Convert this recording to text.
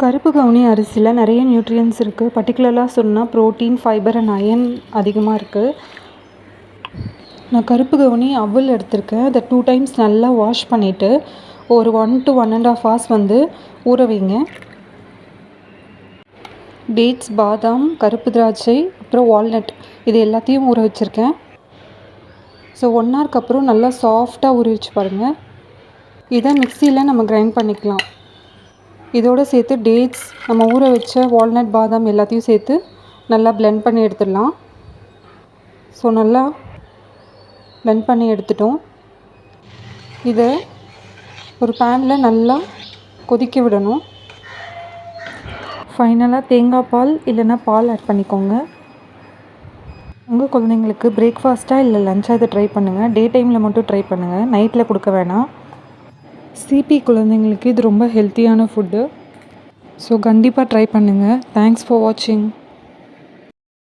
கருப்பு கவுனி அரிசியில் நிறைய நியூட்ரியன்ஸ் இருக்குது பர்டிகுலராக சொன்னால் ப்ரோட்டீன் ஃபைபர் அண்ட் அயன் அதிகமாக இருக்குது நான் கருப்பு கவுனி அவல் எடுத்திருக்கேன். அதை டூ டைம்ஸ் நல்லா வாஷ் பண்ணிவிட்டு ஒரு one to one and half hours வந்து ஊற வைங்க. டேட்ஸ் பாதாம் கருப்பு திராட்சை அப்புறம் வால்நட் இது எல்லாத்தையும் ஊற வச்சுருக்கேன். ஸோ ஒன் ஹவருக்கு அப்புறம் நல்லா சாஃப்டாக ஊற வச்சு பாருங்கள் இதை மிக்சியில் நம்ம கிரைண்ட் பண்ணிக்கலாம். இதோடு சேர்த்து டேட்ஸ் நம்ம ஊற வச்ச வால்நட் பாதாம் எல்லாத்தையும் சேர்த்து நல்லா blend பண்ணி எடுத்துடலாம். ஸோ நல்லா blend பண்ணி எடுத்துட்டோம். இதை ஒரு பேனில் நல்லா கொதிக்க விடணும். ஃபைனலாக தேங்காய் பால் இல்லைன்னா பால் ஆட் பண்ணிக்கோங்க. உங்கள் குழந்தைங்களுக்கு பிரேக்ஃபாஸ்ட்டாக இல்லை லஞ்சாக இதை ட்ரை பண்ணுங்கள் டே டைமில் மட்டும் ட்ரை பண்ணுங்கள் நைட்டில் கொடுக்க வேணாம். சிபி குழந்தைங்களுக்கு இது ரொம்ப ஹெல்த்தியான ஃபுட்டு. ஸோ கண்டிப்பாக ட்ரை பண்ணுங்கள் தேங்க்ஸ் ஃபார் வாட்சிங்